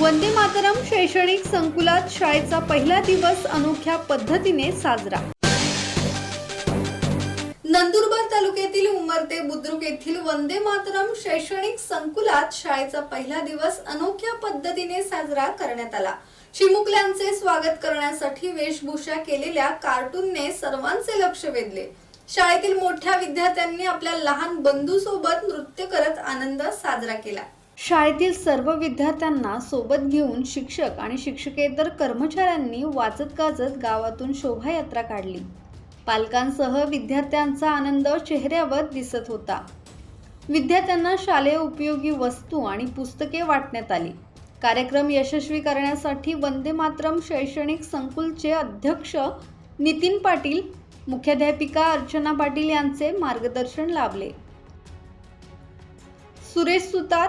वंदे मातरम शैक्षणिक संकुलात शाळेचा पहिला दिवस अनोख्या पद्धतीने साजरा. नंदुरबार तालुक्यातील उमरते बुद्रुक येथील वंदे मातरम शैक्षणिक संकुलात शाळेचा पहिला दिवस अनोख्या पद्धतीने साजरा करण्यात आला. चिमुकल्यांचे स्वागत करण्यासाठी वेशभूषा केलेल्या कार्टूनने सर्वांचे लक्ष वेधले. शाळेतील मोठ्या विद्यार्थ्यांनी आपल्या लहान बंधू सोबत नृत्य करत आनंद साजरा केला. शाळेतील सर्व विद्यार्थ्यांना सोबत घेऊन शिक्षक आणि शिक्षकेतर कर्मचाऱ्यांनी वाचत गाजत गावातून शोभायात्रा काढली. पालकांसह विद्यार्थ्यांचा आनंद चेहऱ्यावर दिसत होता. विद्यार्थ्यांना शालेय उपयोगी वस्तू आणि पुस्तके वाटण्यात आली. कार्यक्रम यशस्वी करण्यासाठी वंदे मातरम शैक्षणिक संकुलचे अध्यक्ष नितीन पाटील मुख्याध्यापिका अर्चना पाटील यांचे मार्गदर्शन लाभले. सुरेश सुतार